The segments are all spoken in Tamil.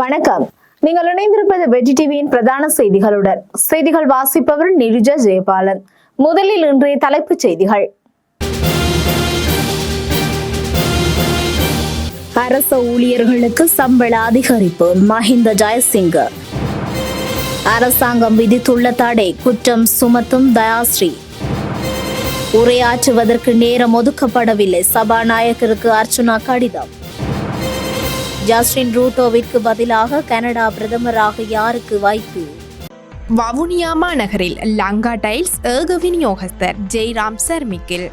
வணக்கம். நீங்கள் இணைந்திருப்பது வெற்றி டிவியின் பிரதான செய்திகளுடன். செய்திகள் வாசிப்பவர் நிருஜா ஜெயபாலன். முதலில் இன்றைய தலைப்புச் செய்திகள். அரச ஊழியர்களுக்கு சம்பள அதிகரிப்பு மஹிந்த ஜெயசிங்க. அரசாங்கம் விதித்துள்ள தடை குற்றம் சுமத்தும் தயாஸ்ரீ. உரையாற்றுவதற்கு நேரம் ஒதுக்கப்படவில்லை சபாநாயகருக்கு அர்ச்சுனா கடிதம். ஜஸ்டின் ரூட்டோவிற்கு பதிலாக கனடா பிரதமராக யாருக்கு வாய்ப்பு? வவுனியா மாநகரில் லங்கா டைல்ஸ் ஏக விநியோகஸ்தர் ஜெய்ராம் சர்மிக்கில்.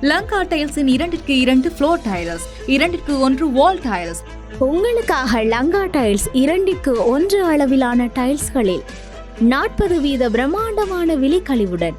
லங்கா டைல்ஸின் இரண்டிற்கு இரண்டு ஃப்ளோர் டைல்ஸ் இரண்டிற்கு ஒன்று வால் டைல்ஸ் உங்களுக்காக லங்கா டைல்ஸ் இரண்டிற்கு ஒன்று அளவிலான டைல்ஸ்களில் நாற்பது வீத பிரம்மாண்டமான விலைக்கழிவுடன்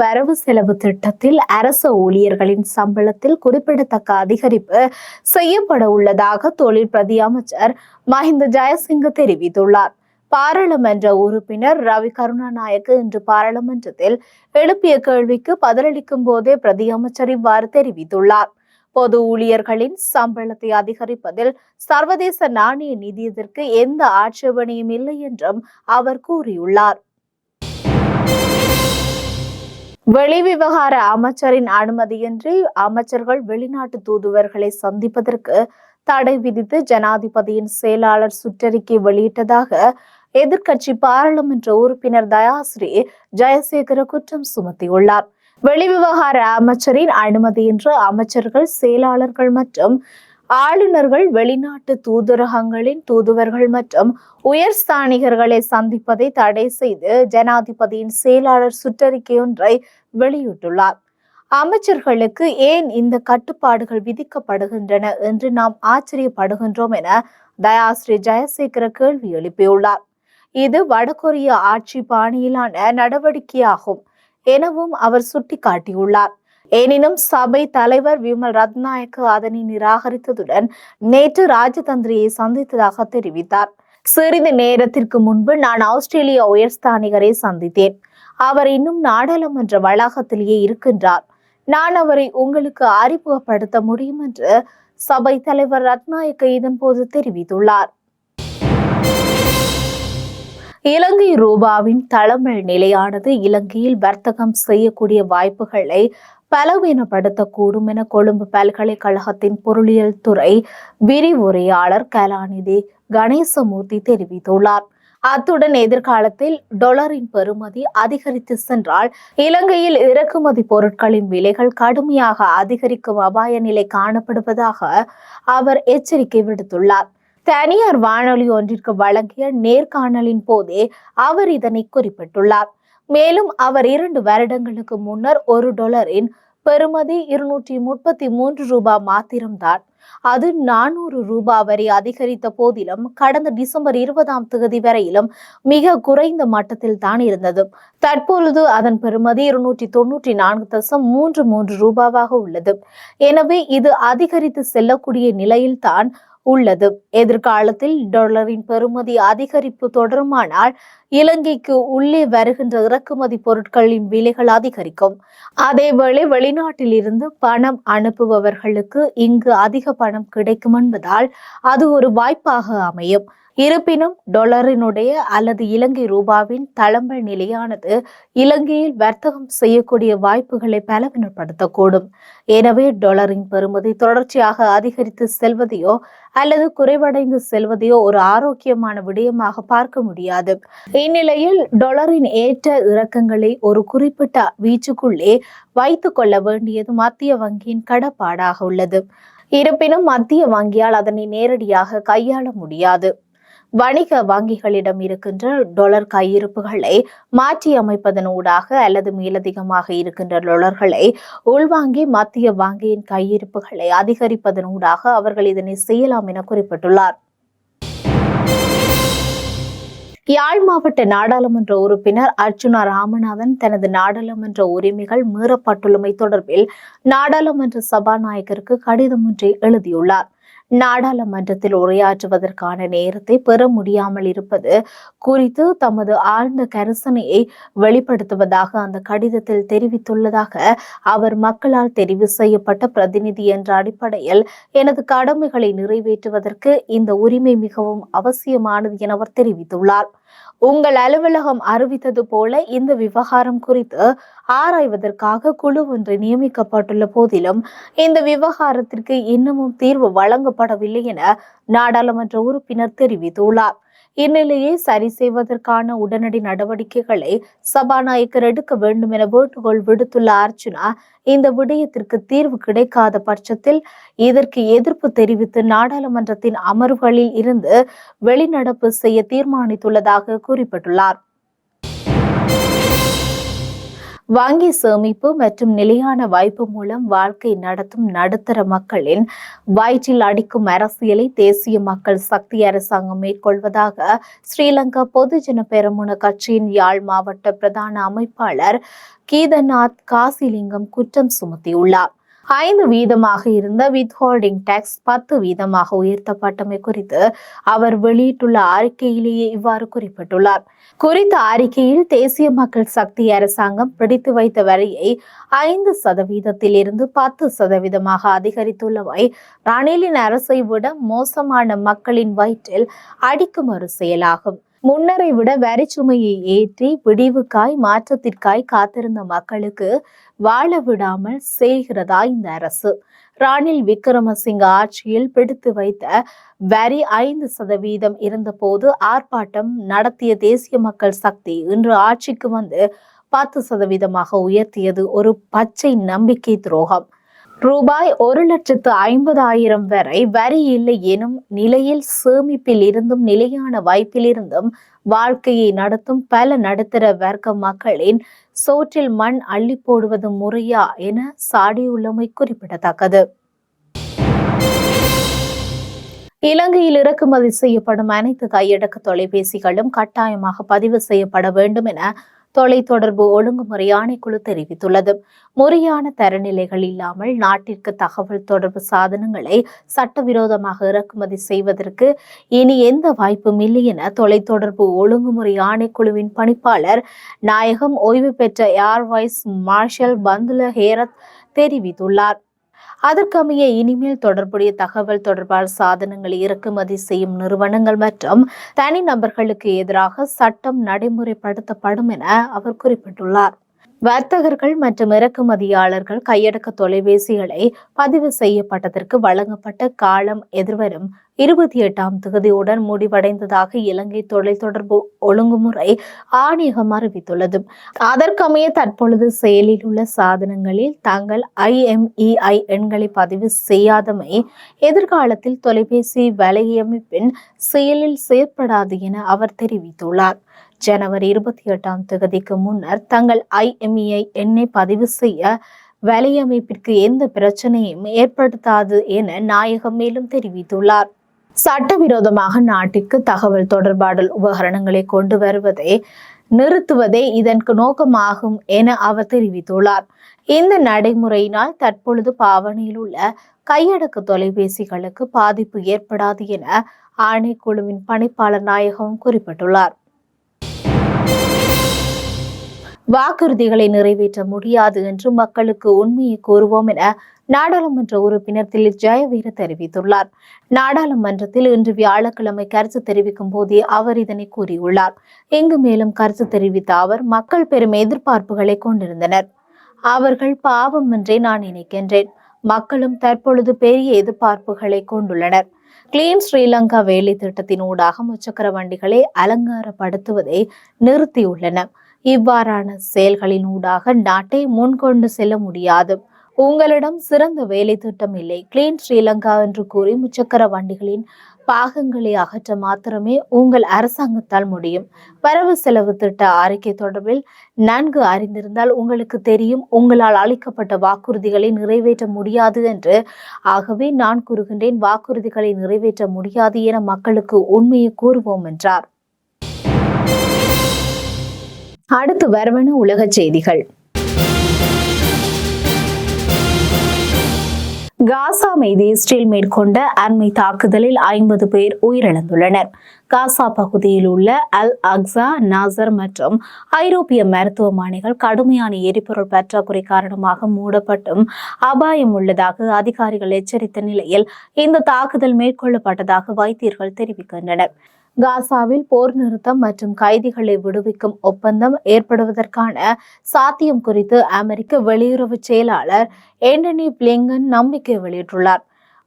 வரவு செலவு திட்டத்தில் அரச ஊழியர்களின் சம்பளத்தில் குறிப்பிடத்தக்க அதிகரிப்பு செய்யப்பட உள்ளதாக தொழில் பிரதி அமைச்சர் மஹிந்த ஜெயசிங்க தெரிவித்துள்ளார். பாராளுமன்ற உறுப்பினர் ரவி கருணாநாயக்கு இன்று பாராளுமன்றத்தில் எழுப்பிய கேள்விக்கு பதிலளிக்கும் போதே பிரதி அமைச்சர் இவ்வாறு தெரிவித்துள்ளார். பொது ஊழியர்களின் சம்பளத்தை அதிகரிப்பதில் சர்வதேச நாணய நிதியத்திற்கு எந்த ஆட்சேபனையும் இல்லை என்றும் அவர் கூறியுள்ளார். வெளிவிவகார அமைச்சரின் அனுமதியின்றி அமைச்சர்கள் வெளிநாட்டு தூதுவர்களை சந்திப்பதற்கு தடை விதித்து ஜனாதிபதியின் செயலாளர் சுற்றறிக்கை வெளியிட்டதாக எதிர்க்கட்சி பாராளுமன்ற உறுப்பினர் தயாஸ்ரீ ஜெயசேகர குற்றம் சுமத்தியுள்ளார். வெளிவிவகார அமைச்சரின் அனுமதியின்றி அமைச்சர்கள் செயலாளர்கள் மற்றும் ஆளுநர்கள் வெளிநாட்டு தூதரகங்களின் தூதுவர்கள் மற்றும் உயர் ஸ்தானிகர்களை சந்திப்பதை தடை செய்து ஜனாதிபதியின் செயலாளர் சுற்றறிக்கை ஒன்றை வெளியிட்டுள்ளார். அமைச்சர்களுக்கு ஏன் இந்த கட்டுப்பாடுகள் விதிக்கப்படுகின்றன என்று நாம் ஆச்சரியப்படுகின்றோம் என தயாஸ்ரீ ஜெயசேகர கேள்வி எழுப்பியுள்ளார். இது வடகொரிய ஆட்சி பாணியிலான நடவடிக்கையாகும் எனவும் அவர் சுட்டிக்காட்டியுள்ளார். எனினும் சபை தலைவர் விமல் ரத்நாயக்கு அதனை நிராகரித்ததுடன் நேற்று ராஜதந்திரியை சந்தித்ததாக தெரிவித்தார். சிறிது நேரத்திற்கு முன்பு நான் ஆஸ்திரேலிய உயர்ஸ்தானிகரை சந்தித்தேன். அவர் இன்னும் நாடாளுமன்ற வளாகத்திலேயே இருக்கின்றார். நான் அவரை உங்களுக்கு அறிமுகப்படுத்த முடியும் என்று சபை தலைவர் ரத்நாயக்க இதன்போது தெரிவித்துள்ளார். இலங்கை ரூபாவின் தளமல் நிலையானது இலங்கையில் வர்த்தகம் செய்யக்கூடிய வாய்ப்புகளை பலவீனப்படுத்தக்கூடும் என கொழும்பு பல்கலைக்கழகத்தின் பொருளியல் துறை விரிவுரையாளர் கலாநிதி கணேசமூர்த்தி தெரிவித்துள்ளார். அத்துடன் எதிர்காலத்தில் டொலரின் பெறுமதி அதிகரித்து சென்றால் இலங்கையில் இறக்குமதி பொருட்களின் விலைகள் கடுமையாக அதிகரிக்கும் அபாய நிலை காணப்படுவதாக அவர் எச்சரிக்கை விடுத்துள்ளார். தனியார் வானொலி ஒன்றிற்கு வழங்கிய நேர்காணலின் போதே அவர் இதனை குறிப்பிட்டுள்ளார். மேலும் அவர் இரண்டு வருடங்களுக்கு முன்னர் ஒரு டொலரின் பெறுமதி இருநூற்றி முப்பத்தி மூன்று ரூபாய் மாத்திரம்தான். அது நானூறு ரூபாய் வரை அதிகரித்த போதிலும் கடந்த டிசம்பர் இருபதாம் தேதி வரையிலும் மிக குறைந்த மட்டத்தில் தான் இருந்தது. தற்பொழுது அதன் பெறுமதி இருநூற்றி தொன்னூற்றி நான்கு தசம் மூன்று மூன்று ரூபாவாக உள்ளது. எனவே இது அதிகரித்து செல்லக்கூடிய நிலையில்தான் உள்ளது. எதிர்காலத்தில் டாலரின் பெறுமதி அதிகரிப்பு தொடருமானால் இலங்கைக்கு உள்ளே வருகின்ற இறக்குமதி பொருட்களின் விலைகள் அதிகரிக்கும். அதேவேளை வெளிநாட்டில் இருந்து பணம் அனுப்புபவர்களுக்கு இங்கு அதிக பணம் கிடைக்கும் என்பதால் அது ஒரு வாய்ப்பாக அமையும். இருப்பினும் டொலரினுடைய அல்லது இலங்கை ரூபாவின் தளம்பல் நிலையானது இலங்கையில் வர்த்தகம் செய்யக்கூடிய வாய்ப்புகளை பலவீனப்படுத்தக்கூடும். எனவே டொலரின் பெறுமதி தொடர்ச்சியாக அதிகரித்து செல்வதையோ அல்லது குறைவடைந்து செல்வதையோ ஒரு ஆரோக்கியமான விடயமாக பார்க்க முடியாது. இந்நிலையில் டொலரின் ஏற்ற இறக்கங்களை ஒரு குறிப்பிட்ட வீச்சுக்குள்ளே வைத்து கொள்ள வேண்டியது மத்திய வங்கியின் கடப்பாடாக உள்ளது. இருப்பினும் மத்திய வங்கியால் அதனை நேரடியாக கையாள முடியாது. வணிக வங்கிகளிடம் இருக்கின்ற டொலர் கையிருப்புகளை மாற்றி அமைப்பதன் ஊடாக அல்லது மேலதிகமாக இருக்கின்ற டொலர்களை உள்வாங்கி மத்திய வங்கியின் கையிருப்புகளை அதிகரிப்பதன் ஊடாக அவர்கள் இதனை செய்யலாம் என குறிப்பிட்டுள்ளார். யாழ் மாவட்ட நாடாளுமன்ற உறுப்பினர் அர்ஜுனா ராமநாதன் தனது நாடாளுமன்ற உரிமைகள் மீறப்பட்டுள்ளமை தொடர்பில் நாடாளுமன்ற சபாநாயகருக்கு கடிதம் ஒன்றை எழுதியுள்ளார். நாடாளுமன்றத்தில் உரையாற்றுவதற்கான நேரத்தை பெற முடியாமல் இருப்பது குறித்து தமது ஆழ்ந்த கரிசனையை வெளிப்படுத்துவதாக அந்த கடிதத்தில் தெரிவித்துள்ளதாக அவர் மக்களால் தெரிவு செய்யப்பட்ட பிரதிநிதி என்ற அடிப்படையில் எனது கடமைகளை நிறைவேற்றுவதற்கு இந்த உரிமை மிகவும் அவசியமானது என அவர் தெரிவித்துள்ளார். உங்கள் அலுவலகம் அறிவித்தது போல இந்த விவகாரம் குறித்து ஆராய்வதற்காக குழு ஒன்று நியமிக்கப்பட்டுள்ள போதிலும் இந்த விவகாரத்திற்கு இன்னமும் தீர்வு வழங்கப்படவில்லை என நாடாளுமன்ற உறுப்பினர் தெரிவித்துள்ளார். இந்நிலையை சரி செய்வதற்கான உடனடி நடவடிக்கைகளை சபாநாயகர் எடுக்க வேண்டும் என வேண்டுகோள் விடுத்துள்ள அர்ச்சுனா இந்த விடயத்திற்கு தீர்வு கிடைக்காத பட்சத்தில் இதற்கு எதிர்ப்பு தெரிவித்து நாடாளுமன்றத்தின் அமர்வுகளில் இருந்து வெளிநடப்பு செய்ய தீர்மானித்துள்ளதாக குறிப்பிட்டுள்ளார். வங்கி சேமிப்பு மற்றும் நிலையான வாய்ப்பு மூலம் வாழ்க்கை நடத்தும் நடுத்தர மக்களின் வயிற்றில் அடிக்கும் அரசியலை தேசிய மக்கள் சக்தி அரசாங்கம் மேற்கொள்வதாக ஸ்ரீலங்கா பொதுஜன பெருமுன கட்சியின் யாழ் மாவட்ட பிரதான அமைப்பாளர் கீதநாத் காசிலிங்கம் குற்றம் சுமத்தியுள்ளார். ஐந்து வீதமாக இருந்த வித்ஹோல்டிங் டாக்ஸ் பத்து வீதமாக உயர்த்தப்பட்டமை குறித்து அவர் வெளியிட்டுள்ள அறிக்கையிலேயே இவ்வாறு குறிப்பிட்டுள்ளார். குறித்த அறிக்கையில் தேசிய மக்கள் சக்தி அரசாங்கம் பிடித்து வைத்த வரியை ஐந்து சதவீதத்தில் இருந்து பத்து சதவீதமாக அதிகரித்துள்ளவை ரணிலின் அரசை விட மோசமான மக்களின் வயிற்றில் அடிக்கும் ஒரு செயலாகும். முன்னரை விட வரிச்சுமையை ஏற்றி விடிவுக்காய் மாற்றத்திற்காய் காத்திருந்த மக்களுக்கு வாழ விடாமல் செய்கிறதா இந்த அரசு? ராணில் விக்ரமசிங்க ஆட்சியில் பிடித்து வைத்த வரி ஐந்து சதவீதம் இருந்தபோது ஆர்ப்பாட்டம் நடத்திய தேசிய மக்கள் சக்தி இன்று ஆட்சிக்கு வந்து பத்து சதவீதமாக உயர்த்தியது ஒரு பச்சை நம்பிக்கை துரோகம். ரூபாய் ஒரு லட்சத்து ஐம்பதாயிரம் வரை வரி இல்லை எனும் நிலையில் சேமிப்பில் இருந்தும் நிலையான வாய்ப்பிலிருந்தும் வாழ்க்கையை நடத்தும் பல நடுத்தர வர்க்க மக்களின் சோற்றில் மண் அள்ளி போடுவது முறையா என சாடியுள்ளமை குறிப்பிடத்தக்கது. இலங்கையில் இறக்குமதி செய்யப்படும் அனைத்து கையடக்க தொலைபேசிகளும் கட்டாயமாக பதிவு செய்யப்பட வேண்டும் என தொலைத்தொடர்பு ஒழுங்குமுறை ஆணைக்குழு தெரிவித்துள்ளது. முறையான தரநிலைகள் இல்லாமல் நாட்டிற்கு தகவல் தொடர்பு சாதனங்களை சட்டவிரோதமாக இறக்குமதி செய்வதற்கு இனி எந்த வாய்ப்பும் இல்லை என தொலைத்தொடர்பு ஒழுங்குமுறை ஆணைக்குழுவின் பணிப்பாளர் நாயகம் ஓய்வு பெற்ற ஏர்வைஸ் மார்ஷல் பந்துல ஹேரத் தெரிவித்துள்ளார். அதற்கமைய இனிமேல் தொடர்புடைய தகவல் தொடர்பால் சாதனங்களை இறக்குமதி செய்யும் நிறுவனங்கள் மற்றும் தனிநபர்களுக்கு எதிராக சட்டம் நடைமுறைப்படுத்தப்படும் என அவர் குறிப்பிட்டுள்ளார். வர்த்தகர்கள் மற்றும் இறக்குமதியாளர்கள் கையடக்க தொலைபேசிகளை பதிவு செய்யப்பட்டதற்கு வழங்கப்பட்ட காலம் எதிர்வரும் இருபத்தி எட்டாம் தொகுதியுடன் முடிவடைந்ததாக இலங்கை தொலைத்தொடர்பு ஒழுங்குமுறை ஆணையகம் அறிவித்துள்ளது. அதற்கமைய தற்பொழுது செயலில் உள்ள சாதனங்களில் தங்கள் ஐஎம்இஐ எண்களை பதிவு செய்யாதமை எதிர்காலத்தில் தொலைபேசி வலையமைப்பின் செயலில் செயற்படாது என அவர் தெரிவித்துள்ளார். ஜனவரி இருபத்தி எட்டாம் தேதிக்கு முன்னர் தங்கள் ஐஎம்இஐ எண்ணை பதிவு செய்ய வலையமைப்பிற்கு எந்த பிரச்சனையும் ஏற்படுத்தாது என நாயகம் மேலும் தெரிவித்துள்ளார். சட்டவிரோதமாக நாட்டிற்கு தகவல் தொடர்பாடல் உபகரணங்களை கொண்டு வருவதை நிறுத்துவதே இதற்கு நோக்கமாகும் என அவர் தெரிவித்துள்ளார். இந்த நடைமுறையினால் தற்பொழுது பாவனையில் உள்ள கையடக்க தொலைபேசிகளுக்கு பாதிப்பு ஏற்படாது என ஆணைக்குழுவின் பணிப்பாளர் நாயகம் குறிப்பிட்டுள்ளார். வாக்குறுதிகளை நிறைவேற்ற முடியாது என்று மக்களுக்கு உண்மையை கூறுவோம் என நாடாளுமன்ற உறுப்பினர் திலீப் ஜெயவீர தெரிவித்துள்ளார். நாடாளுமன்றத்தில் இன்று வியாழக்கிழமை கருத்து தெரிவிக்கும் போதே அவர் இதனை கூறியுள்ளார். இங்கு மேலும் கருத்து தெரிவித்த அவர் மக்கள் பெரும் எதிர்பார்ப்புகளை கொண்டிருந்தனர். அவர்கள் பாவம் என்றே நான் நினைக்கின்றேன். மக்களும் தற்பொழுது பெரிய எதிர்பார்ப்புகளை கொண்டுள்ளனர். கிளீன் ஸ்ரீலங்கா வேலை திட்டத்தின் ஊடாக முச்சக்கர வண்டிகளை அலங்காரப்படுத்துவதை நிறுத்தியுள்ளன இவ்வாறான செயல்களின் ஊடாக நாட்டை முன்கொண்டு செல்ல முடியாது. உங்களிடம் சிறந்த வேலை திட்டம் இல்லை. கிளீன் ஸ்ரீலங்கா என்று கூறி முச்சக்கர வண்டிகளின் பாகங்களை அகற்ற மாத்திரமே உங்கள் அரசாங்கத்தால் முடியும். வரவு செலவு திட்ட அறிக்கை தொடர்பில் நன்கு அறிந்திருந்தால் உங்களுக்கு தெரியும். உங்களால் அளிக்கப்பட்ட வாக்குறுதிகளை நிறைவேற்ற முடியாது என்று. ஆகவே நான் கூறுகின்றேன் வாக்குறுதிகளை நிறைவேற்ற முடியாது என மக்களுக்கு உண்மையை கூறுவோம் என்றார். அடுத்து வரவன உலகச் செய்திகள். காசா மீது இஸ்ரேல் மேற்கொண்ட அண்மை தாக்குதலில் ஐம்பது பேர் உயிரிழந்துள்ளனர். காசா பகுதியில் உள்ள அல் அக்ஸா நாசர் மற்றும் ஐரோப்பிய மருத்துவமனைகள் கடுமையான எரிபொருள் பற்றாக்குறை காரணமாக மூடப்பட்டும் அபாயம் உள்ளதாக அதிகாரிகள் எச்சரித்த நிலையில் இந்த தாக்குதல் மேற்கொள்ளப்பட்டதாக வைத்தியர்கள் தெரிவிக்கின்றனர். காசாவில் போர் நிறுத்தம் மற்றும் கைதிகளை விடுவிக்கும் ஒப்பந்தம் ஏற்படுவதற்கான சாத்தியம் குறித்து அமெரிக்க வெளியுறவு செயலாளர் ஏண்டனி பிளிங்கன் நம்பிக்கை வெளியிட்டுள்ளார்.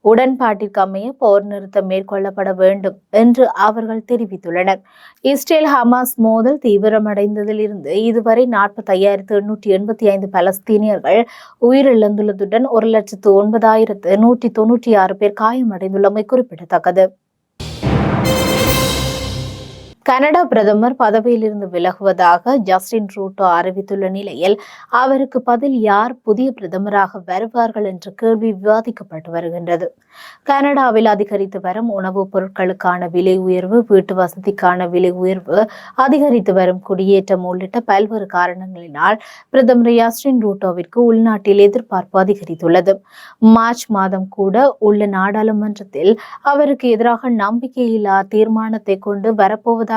உடன்பாட்டிற்கு அமைய போர் நிறுத்தம் மேற்கொள்ளப்பட வேண்டும் என்று அவர்கள் தெரிவித்துள்ளனர். இஸ்ரேல் ஹமாஸ் மோதல் தீவிரமடைந்ததிலிருந்து இதுவரை நாற்பத்தி ஐயாயிரத்து எண்ணூற்றி எண்பத்தி ஐந்து பலஸ்தீனியர்கள் உயிரிழந்துள்ளதுடன் ஒரு லட்சத்து ஒன்பதாயிரத்து நூற்றி தொன்னூற்றி ஆறு பேர் காயமடைந்துள்ளமை குறிப்பிடத்தக்கது. கனடா பிரதமர் பதவியிலிருந்து விலகுவதாக ஜஸ்டின் ரூட்டோ அறிவித்துள்ள நிலையில் அவருக்கு பதில் யார் புதிய பிரதமராக வருவார்கள் என்ற கேள்வி விவாதிக்கப்பட்டு வருகின்றது. கனடாவில் அதிகரித்து வரும் உணவுப் பொருட்களுக்கான விலை உயர்வு வீட்டு வசதிக்கான விலை உயர்வு அதிகரித்து வரும் குடியேற்றம் உள்ளிட்ட பல்வேறு காரணங்களினால் பிரதமர் ஜஸ்டின் ரூட்டோவிற்கு உள்நாட்டில் எதிர்பார்ப்பு அதிகரித்துள்ளது. மார்ச் மாதம் கூட உள்ள நாடாளுமன்றத்தில் அவருக்கு எதிராக நம்பிக்கையில்லா தீர்மானத்தை கொண்டு வரப்போவதாக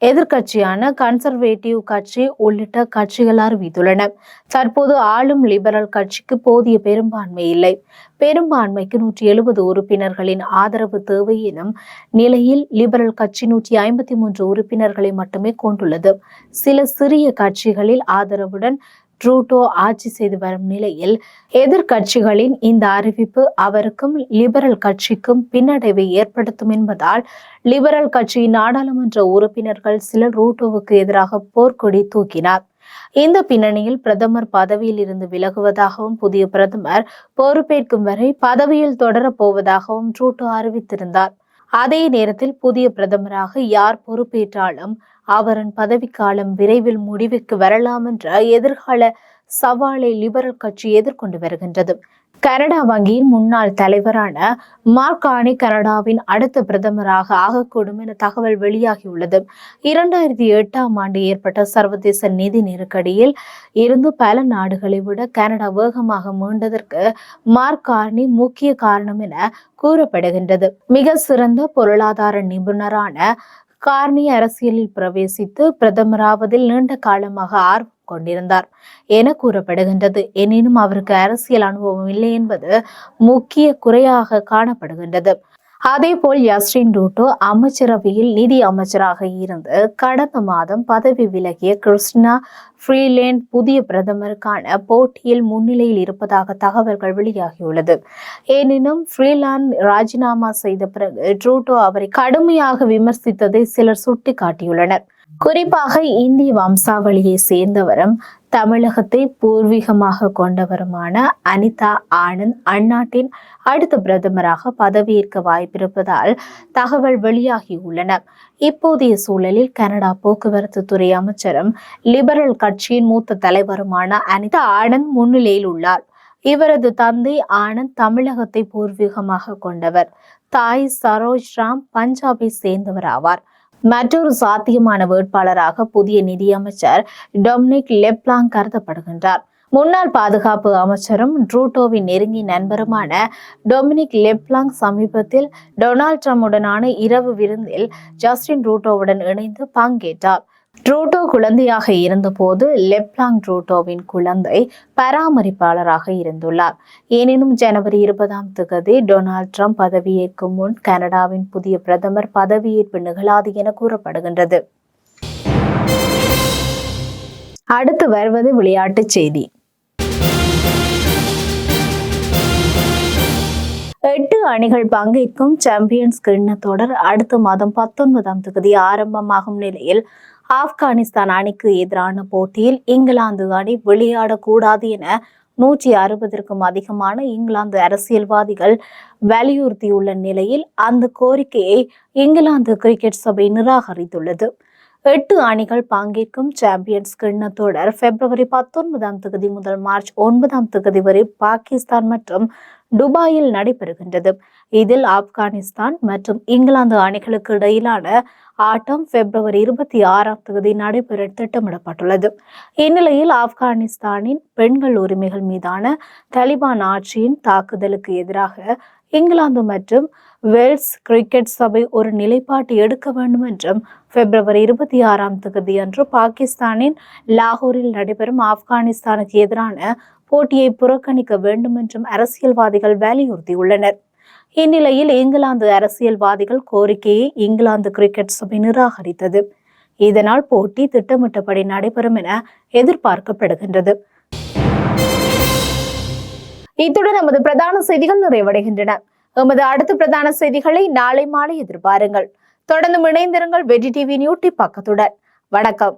எதிர்க்கட்சியான கன்சர்வேட்டிவ் கட்சி உள்ளிட்ட கட்சிகள் அறிவித்துள்ளன. தற்போது ஆளும் லிபரல் கட்சிக்கு போதிய பெரும்பான்மை இல்லை. பெரும்பான்மைக்கு நூற்றி எழுபது உறுப்பினர்களின் ஆதரவு தேவை எனும் நிலையில் லிபரல் கட்சி நூற்றி ஐம்பத்தி மூன்று உறுப்பினர்களை மட்டுமே கொண்டுள்ளது. சில சிறிய கட்சிகளில் ஆதரவுடன் ட்ரூட்டோ ஆட்சி செய்து வரும் நிலையில் எதிர்கட்சிகளின் இந்த அறிவிப்பு அவருக்கும் லிபரல் கட்சிக்கும் பின்னடைவை ஏற்படுத்தும் என்பதால் லிபரல் கட்சியின் நாடாளுமன்ற உறுப்பினர்கள் சிலர் ரூட்டோவுக்கு எதிராக போர்க்கொடி தூக்கினார். இந்த பின்னணியில் பிரதமர் பதவியில் இருந்து விலகுவதாகவும் புதிய பிரதமர் பொறுப்பேற்கும் வரை பதவியில் தொடரப் போவதாகவும் ட்ரூட்டோ அறிவித்திருந்தார். அதே நேரத்தில் புதிய பிரதமராக யார் பொறுப்பேற்றாலும் அவரின் பதவிக்காலம் விரைவில் முடிவுக்கு வரலாம் என்ற எதிர்கால சவாலை லிபரல் கட்சி எதிர்கொண்டு வருகின்றது. கனடா வங்கியின் முன்னாள் தலைவரான மார்கானி கனடாவின் அடுத்த பிரதமராக ஆகக்கூடும் என தகவல் வெளியாகியுள்ளது. இரண்டாயிரத்தி எட்டாம் ஆண்டு ஏற்பட்ட சர்வதேச நிதி நெருக்கடியில் இருந்து பல நாடுகளை விட கனடா வேகமாக மீண்டதற்கு மார்கார்னி முக்கிய காரணம் என கூறப்படுகின்றது. மிக சிறந்த பொருளாதார நிபுணரான கார்னி அரசியலில் பிரவேசித்து பிரதமராவதில் நீண்ட காலமாக ஆர்வம் கொண்டிருந்தார் என கூறப்படுகின்றது. எனினும் அவருக்கு அரசியல் அனுபவம் இல்லை என்பது முக்கிய குறையாக காணப்படுகின்றது. அதேபோல் யஸ்ரின் ரூட்டோ அமைச்சரவையில் நிதி அமைச்சராக இருந்து கடந்த மாதம் பதவி விலகிய கிருஷ்ணா ஃப்ரீலேண்ட் புதிய பிரதமருக்கான போட்டியில் முன்னிலையில் இருப்பதாக தகவல்கள் வெளியாகியுள்ளது. எனினும் ஃப்ரீலாண்ட் ராஜினாமா செய்த பிறகு ட்ரூட்டோ அவரை கடுமையாக விமர்சித்ததை சிலர் சுட்டிக்காட்டியுள்ளனர். குறிப்பாக இந்திய வம்சாவளியை சேர்ந்தவரும் தமிழகத்தை பூர்வீகமாக கொண்டவருமான அனிதா ஆனந்த் அந்நாட்டின் அடுத்த பிரதமராக பதவியேற்க வாய்ப்பிருப்பதால் தகவல் வெளியாகியுள்ளன. இப்போதைய சூழலில் கனடா போக்குவரத்து துறை அமைச்சரும் லிபரல் கட்சியின் மூத்த தலைவருமான அனிதா ஆனந்த் முன்னிலையில் உள்ளார். இவரது தந்தை ஆனந்த் தமிழகத்தை பூர்வீகமாக கொண்டவர். தாய் சரோஜ் ராம் பஞ்சாபை சேர்ந்தவர் ஆவார். மற்றொரு சாத்தியமான வேட்பாளராக புதிய நிதியமைச்சர் டொமினிக் லெப்லாங் கருதப்படுகின்றார். முன்னாள் பாதுகாப்பு அமைச்சரும் ட்ரூட்டோவின் நெருங்கிய நண்பருமான டொமினிக் லெப்லாங் சமீபத்தில் டொனால்ட் ட்ரம்புடனான இரவு விருந்தில் ஜஸ்டின் ரூட்டோவுடன் இணைந்து பங்கேற்றார். ட்ரூட்டோ குழந்தையாக இருந்தபோது லெப்லாங் ட்ரூட்டோவின் குழந்தை பராமரிப்பாளராக இருந்துள்ளார். எனினும் ஜனவரி இருபதாம் தேதி டொனால்ட் ட்ரம்ப் பதவியேற்கும் முன் கனடாவின் புதிய பிரதமர் பதவியேற்பு நிகழாது என கூறப்படுகின்றது. அடுத்து வருவது விளையாட்டுச் செய்தி. எட்டு அணிகள் பங்கேற்கும் சாம்பியன்ஸ் கிண்ண தொடர் அடுத்த மாதம் பத்தொன்பதாம் தேதி ஆரம்பமாகும் நிலையில் ஆப்கானிஸ்தான் அணிக்கு எதிரான போட்டியில் இங்கிலாந்து அணி விளையாடக்கூடாது என நூற்றி அறுபதற்கும் அதிகமான இங்கிலாந்து அரசியல்வாதிகள் வலியுறுத்தியுள்ள நிலையில் அந்த கோரிக்கையை இங்கிலாந்து கிரிக்கெட் சபை நிராகரித்துள்ளது. எட்டு அணிகள் பங்கேற்கும் சாம்பியன்ஸ் கிண்ண தொடர் பிப்ரவரி பத்தொன்பதாம் தொகுதி முதல் மார்ச் ஒன்பதாம் தொகுதி வரை பாகிஸ்தான் மற்றும் துபாயில் நடைபெறுகின்றது. இதில் ஆப்கானிஸ்தான் மற்றும் இங்கிலாந்து அணிகளுக்கு இடையிலான ஆட்டம் பிப்ரவரி இருபத்தி ஆறாம் தேதி நடைபெற திட்டமிடப்பட்டுள்ளது. இந்நிலையில் ஆப்கானிஸ்தானின் பெண்கள் உரிமைகள் மீதான தலிபான் ஆட்சியின் தாக்குதலுக்கு எதிராக இங்கிலாந்து மற்றும் வேல்ஸ் கிரிக்கெட் சபை ஒரு நிலைப்பாட்டை எடுக்க வேண்டும் என்றும் பிப்ரவரி இருபத்தி ஆறாம் தேதி அன்று பாகிஸ்தானின் லாகூரில் நடைபெறும் ஆப்கானிஸ்தானுக்கு எதிரான போட்டியை புறக்கணிக்க வேண்டும் என்றும் அரசியல்வாதிகள் வலியுறுத்தியுள்ளனர். இந்நிலையில் இங்கிலாந்து அரசியல்வாதிகள் கோரிக்கையை இங்கிலாந்து கிரிக்கெட் சபை நிராகரித்தது. இதனால் போட்டி திட்டமிட்டபடி நடைபெறும் என எதிர்பார்க்கப்படுகின்றது. இத்துடன் நமது பிரதான செய்திகள் நிறைவடைகின்றன. எமது அடுத்த பிரதான செய்திகளை நாளை மாலை எதிர்பாருங்கள். தொடர்ந்து இணைந்திருங்கள் வெற்றி டிவி நியூட்டி பக்கத்துடன். வணக்கம்.